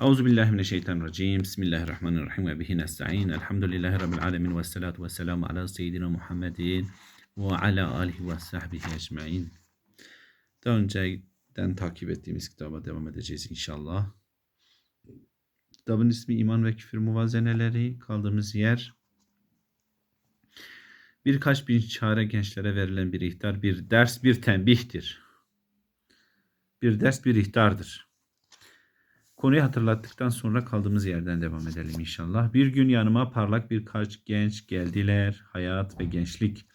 Euzu billahi mineşşeytanirracim. Bismillahirrahmanirrahim ve bihi nestaîn. Elhamdülillahi rabbil alamin ve salatu vesselamu ala seyyidina Muhammedin ve ala alihi ve sahbihi ecmaîn. Daha önceden takip ettiğimiz kitaba devam edeceğiz inşallah. Kitabın ismi İman ve Küfür Muvazeneleri. Kaldığımız yer birkaç bin çare gençlere verilen bir ihtar, bir ders, bir tembihtir. Bir ders, bir ihtardır. Konuyu hatırlattıktan sonra kaldığımız yerden devam edelim inşallah. Bir gün yanıma parlak birkaç genç geldiler. Hayat ve gençlik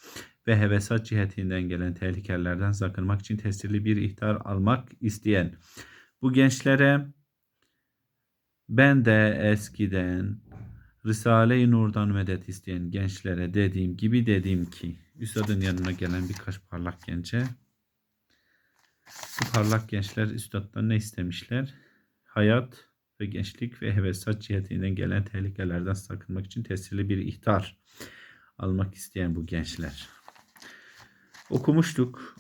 ve hevesat cihetinden gelen tehlikelerden sakınmak için tesirli bir ihtar almak isteyen bu gençlere ben de eskiden Risale-i Nur'dan medet isteyen gençlere dediğim gibi dedim ki Üstadın yanına gelen birkaç parlak gence bu parlak gençler Üstad'dan ne istemişler? Hayat ve gençlik ve hevesat cihetinden gelen tehlikelerden sakınmak için tesirli bir ihtar almak isteyen bu gençler. Okumuştuk.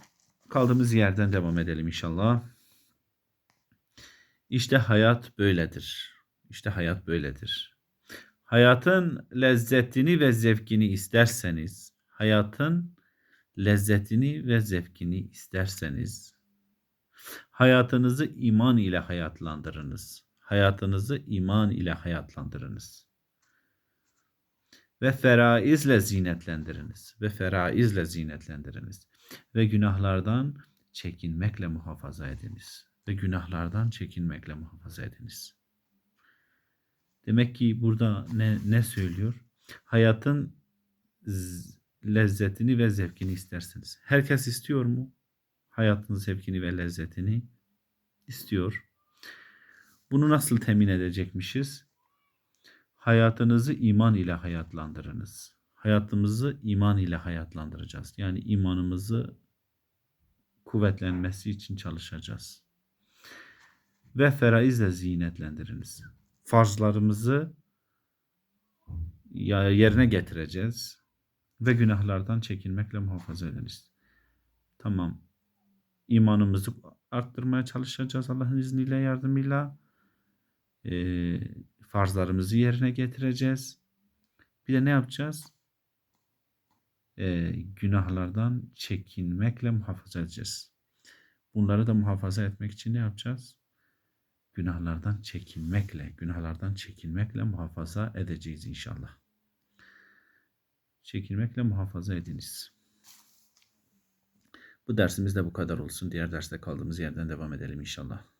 Kaldığımız yerden devam edelim inşallah. İşte hayat böyledir. İşte hayat böyledir. Hayatın lezzetini ve zevkini isterseniz, hayatın lezzetini ve zevkini isterseniz, hayatınızı iman ile hayatlandırınız. Hayatınızı iman ile hayatlandırınız. Ve feraizle zinetlendiriniz. Ve feraizle zinetlendiriniz. Ve günahlardan çekinmekle muhafaza ediniz. Ve günahlardan çekinmekle muhafaza ediniz. Demek ki burada ne, ne söylüyor? Hayatın lezzetini ve zevkini istersiniz. Herkes istiyor mu? Hayatın zevkini ve lezzetini istiyor. Bunu nasıl temin edecekmişiz? Hayatınızı iman ile hayatlandırınız. Hayatımızı iman ile hayatlandıracağız. Yani imanımızı kuvvetlenmesi için çalışacağız. Ve feraizle zinetlendiriniz. Farzlarımızı yerine getireceğiz. Ve günahlardan çekinmekle muhafaza ediniz. Tamam. İmanımızı arttırmaya çalışacağız Allah'ın izniyle, yardımıyla. Ee, farzlarımızı yerine getireceğiz. Bir de ne yapacağız? Ee, günahlardan çekinmekle muhafaza edeceğiz. Bunları da muhafaza etmek için ne yapacağız? Günahlardan çekinmekle, günahlardan çekinmekle muhafaza edeceğiz inşallah. Çekinmekle muhafaza ediniz. Bu dersimiz de bu kadar olsun. Diğer derste kaldığımız yerden devam edelim inşallah.